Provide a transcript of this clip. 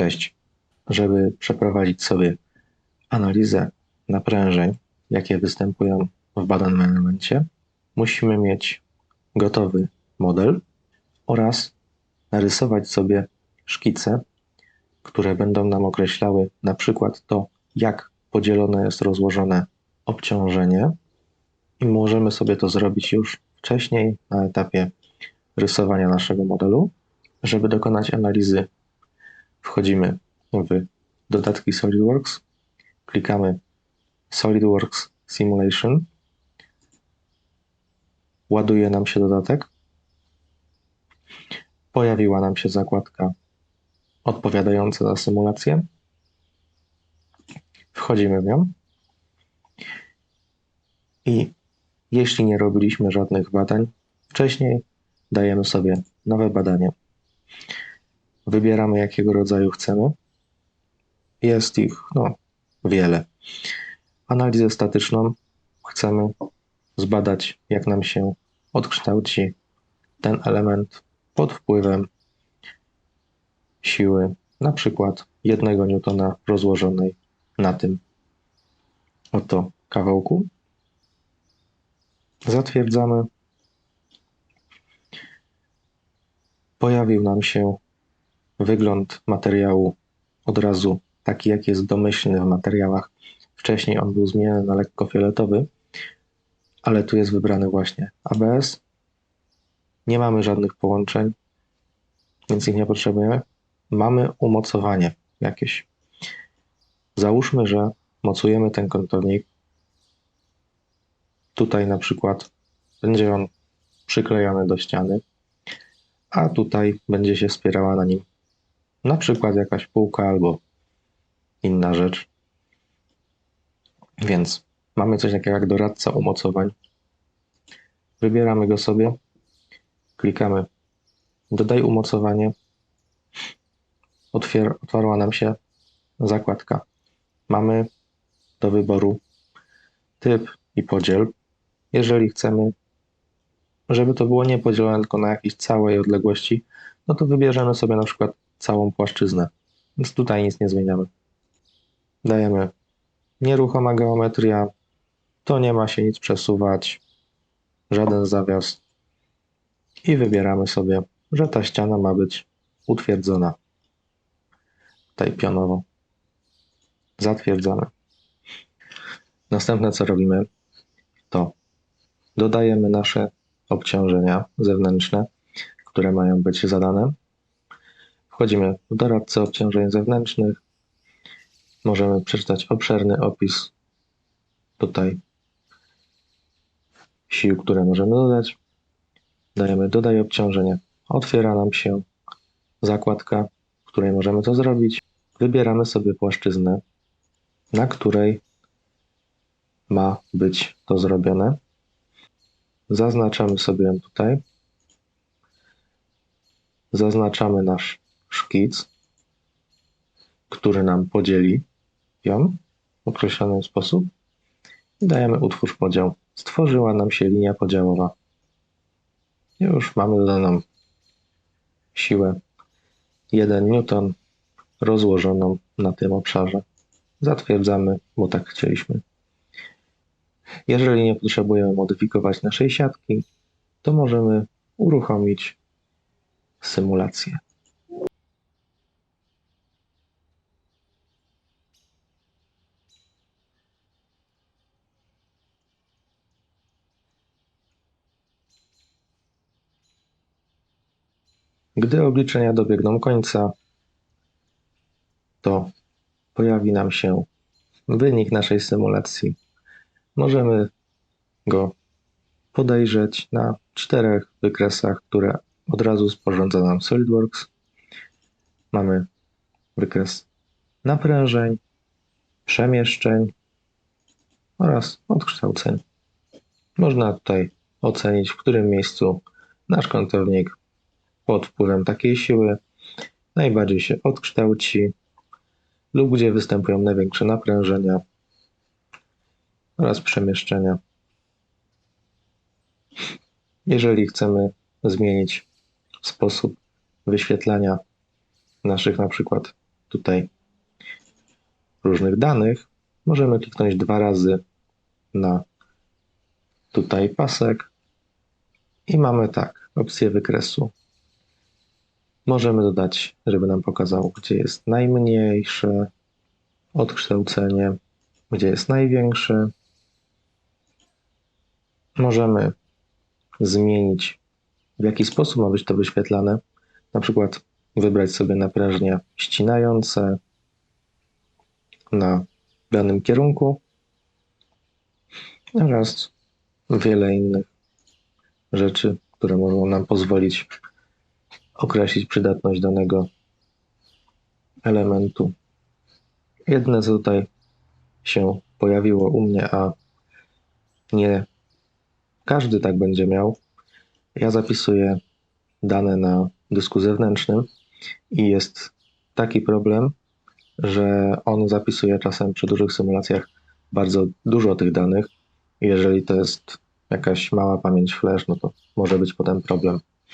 Cześć. Żeby przeprowadzić sobie analizę naprężeń, jakie występują w badanym elemencie, musimy mieć gotowy model oraz narysować sobie szkice, które będą nam określały na przykład to, jak podzielone jest rozłożone obciążenie i możemy sobie to zrobić już wcześniej na etapie rysowania naszego modelu. Żeby dokonać analizy, wchodzimy w dodatki SolidWorks, klikamy SolidWorks Simulation, ładuje nam się dodatek, pojawiła nam się zakładka odpowiadająca za symulację. Wchodzimy w nią i jeśli nie robiliśmy żadnych badań wcześniej, dajemy sobie nowe badanie. Wybieramy jakiego rodzaju chcemy. Jest ich no, wiele. Analizę statyczną chcemy zbadać, jak nam się odkształci ten element pod wpływem siły, na przykład jednego newtona rozłożonej na tym oto kawałku. Zatwierdzamy. Pojawił nam się wygląd materiału od razu taki, jak jest domyślny w materiałach. Wcześniej on był zmieniony na lekko fioletowy, ale tu jest wybrany właśnie ABS. Nie mamy żadnych połączeń, więc ich nie potrzebujemy. Mamy umocowanie jakieś. Załóżmy, że mocujemy ten kątownik. Tutaj na przykład będzie on przyklejony do ściany, a tutaj będzie się wspierała na nim na przykład jakaś półka albo inna rzecz. Więc mamy coś takiego jak doradca umocowań. Wybieramy go sobie, klikamy dodaj umocowanie. Otwier otwarła nam się zakładka. Mamy do wyboru typ i podziel. Jeżeli chcemy, żeby to było nie podzielone tylko na jakieś całej odległości, no to wybierzemy sobie na przykład całą płaszczyznę. Więc tutaj nic nie zmieniamy. Dajemy nieruchoma geometria, to nie ma się nic przesuwać, żaden zawias i wybieramy sobie, że ta ściana ma być utwierdzona tutaj pionowo. Zatwierdzamy. Następne co robimy, to dodajemy nasze obciążenia zewnętrzne, które mają być zadane. Wchodzimy w doradcę obciążeń zewnętrznych. Możemy przeczytać obszerny opis tutaj sił, które możemy dodać. Dajemy dodaj obciążenie. Otwiera nam się zakładka, w której możemy to zrobić. Wybieramy sobie płaszczyznę, na której ma być to zrobione. Zaznaczamy sobie ją tutaj. Zaznaczamy nasz szkic, który nam podzieli ją w określony sposób i dajemy utwórz podział. Stworzyła nam się linia podziałowa. Już mamy dodaną siłę 1 newton rozłożoną na tym obszarze. Zatwierdzamy, bo tak chcieliśmy. Jeżeli nie potrzebujemy modyfikować naszej siatki, to możemy uruchomić symulację. Gdy obliczenia dobiegną końca, to pojawi nam się wynik naszej symulacji. Możemy go podejrzeć na czterech wykresach, które od razu sporządza nam SolidWorks. Mamy wykres naprężeń, przemieszczeń oraz odkształceń. Można tutaj ocenić, w którym miejscu nasz kątownik pod wpływem takiej siły najbardziej się odkształci lub gdzie występują największe naprężenia oraz przemieszczenia. Jeżeli chcemy zmienić sposób wyświetlania naszych na przykład tutaj różnych danych, możemy kliknąć dwa razy na tutaj pasek i mamy tak, opcję wykresu. Możemy dodać, żeby nam pokazał, gdzie jest najmniejsze odkształcenie, gdzie jest największe. Możemy zmienić, w jaki sposób ma być to wyświetlane. Na przykład wybrać sobie naprężnie ścinające na danym kierunku oraz wiele innych rzeczy, które mogą nam pozwolić określić przydatność danego elementu. Jedne tutaj się pojawiło u mnie, a nie każdy tak będzie miał. Ja zapisuję dane na dysku zewnętrznym i jest taki problem, że on zapisuje czasem przy dużych symulacjach bardzo dużo tych danych. Jeżeli to jest jakaś mała pamięć flash, no to może być potem problem